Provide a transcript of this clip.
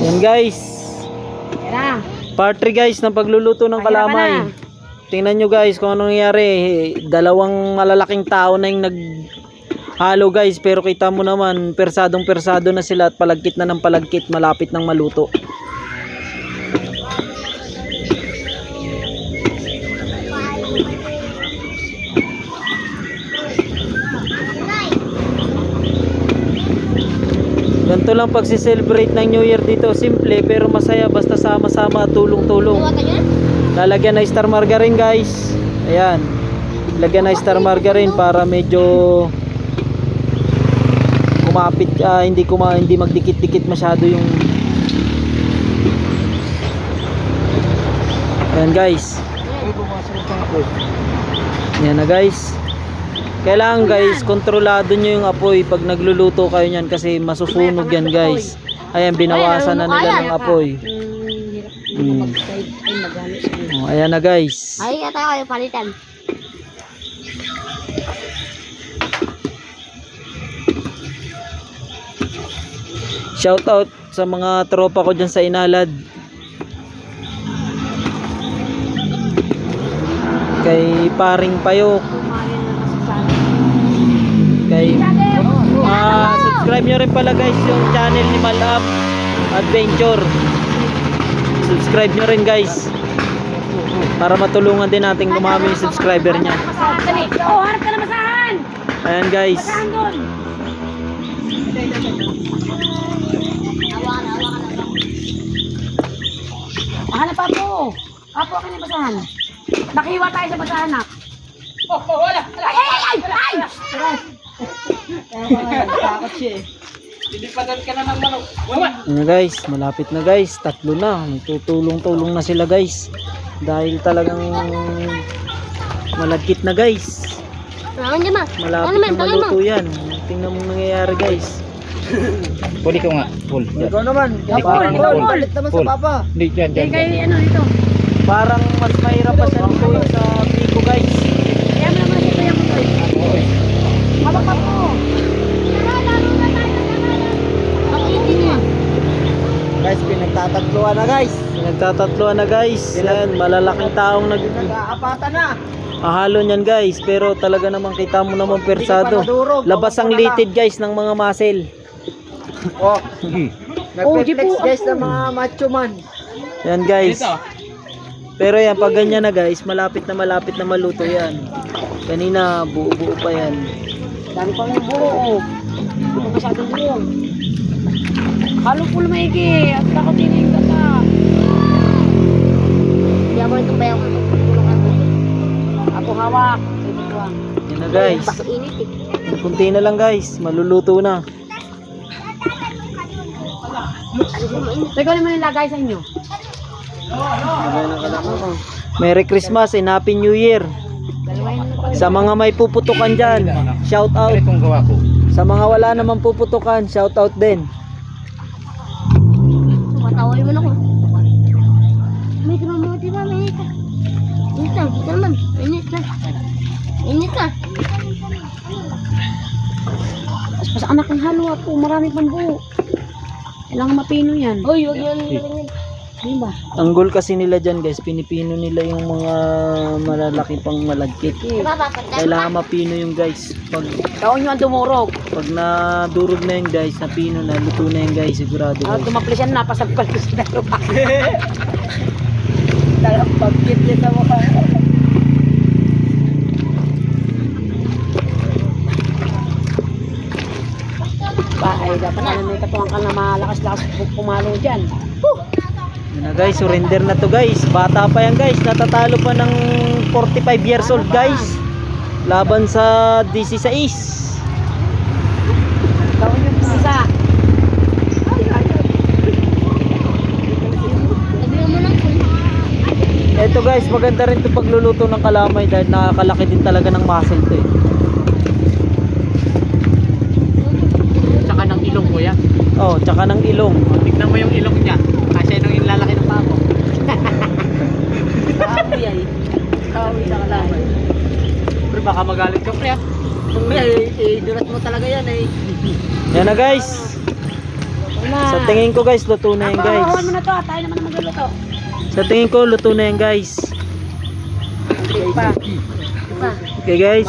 Yan guys. Part 3 guys ng pagluluto ng kalamay. na. Tingnan nyo guys kung anong nangyari. Dalawang malalaking tao na yung nag halo guys pero kita mo naman persadong persado na sila at palagkit na ng palagkit malapit ng maluto. Ganito lang pagsi-celebrate ng New Year dito. Simple pero masaya basta sama-sama at tulong-tulong. Lalagyan na star margarine guys. Ayan. Lagyan na star margarine para medyo kumapit ah, hindi kuma hindi magdikit-dikit masyado yung Ayan guys. Ayan na guys. Kailangan guys, kontrolado nyo yung apoy pag nagluluto kayo niyan kasi masusunog yan guys. Ayan, binawasan na nila ng apoy. Hmm. Oh, ayan na guys. Ay, ata kayo palitan. Shout out sa mga tropa ko dyan sa Inalad. Kay Paring Payok. Kumain na kasi sa Kay Ah, subscribe nyo rin pala guys yung channel ni Malab Adventure. Subscribe nyo rin guys. Para matulungan din natin dumami yung subscriber niya. Oh, harap ka na masahan. Ayan guys. Hanap pa po. Apo ka na basahan. Nakiwa tayo sa basahan na. Oh, wala. Ay, ay, ay, ay! Takot siya eh. Ano guys, malapit na guys. Tatlo na. Tutulong-tulong na sila guys. Dahil talagang malagkit na guys. Naman? Malapit na maluto yan. Tingnan mo nangyayari guys. Puli ko nga. Pul. Ikaw naman. Parang, Palit naman Pul. papa. Hindi, dyan, Hindi dyan. ano dito. Parang mas mahirap pa siya lutuin sa Pico guys. Kaya mo naman dito yung kutoy. Habang pa po. Makitin niya. Guys, pinagtatatluan na guys. Pinagtatatluan na guys. Yan, malalaking taong nag... Nag-aapatan na. Ahalo niyan guys. Pero talaga naman kita mo naman persado. Labas ang litid guys ng mga muscle. Oh, Oh, nagpe-flex po, guys ng mga macho man. Yan guys. Pero yan, pag ganyan na guys, malapit na malapit na maluto yan. Kanina, buo-buo pa yan. Dami pang buo. Masyadong buo. Halo po maigi. At ako din yung gata. Hindi ako itong bayan ko. Ako hawak. Ito ko ah. Yan na guys. Bakit init eh. Kunti na lang guys, maluluto na. Ikaw naman nilagay sa inyo. Merry Christmas and Happy New Year. Sa mga may puputukan dyan, shout out. Kong gawa ko. Sa mga wala naman puputukan, shout out din. Matawal mo na ko. May gramote ba? May ka. Init na. Dito naman. Init na. Init na. Pas anak ng halo po. Marami pang buo. Kailangan mapino yan. Uy, huwag yan. Di ba? Ang goal kasi nila dyan guys, pinipino nila yung mga malalaki pang malagkit. Kailangan mapino yung guys. Pag, Taon nyo ang dumurog. pag nadurog na yung guys, napino na, luto na yung guys, sigurado Ah, guys. dumaplis yan. Napasagpal ko sa dalawa. Talagang pagkit niya sa mukha. Ba, ay dapat alam may katuwang ka na malakas-lakas pumalo dyan. Yun na guys, surrender na to guys. Bata pa yan guys, natatalo pa ng 45 years old guys. Laban sa 16. Nyo po isa. Ito guys, maganda rin to pagluluto ng kalamay dahil nakakalaki din talaga ng muscle to eh. Tsaka ng ilong ko yan. Oh, tsaka ng ilong. Tignan mo yung ilong niya. Kasi nung yung lalaki ng pako. Kahoy ay. Kahoy sa kalaman. Pero baka magalit ka, pre. ah. Kung may, eh, durat mo talaga yan eh. Yan na guys. Sa tingin ko guys, luto na yan guys. Pahawan mo na to, tayo naman magluluto. Sa tingin ko, luto na yan guys. Okay guys.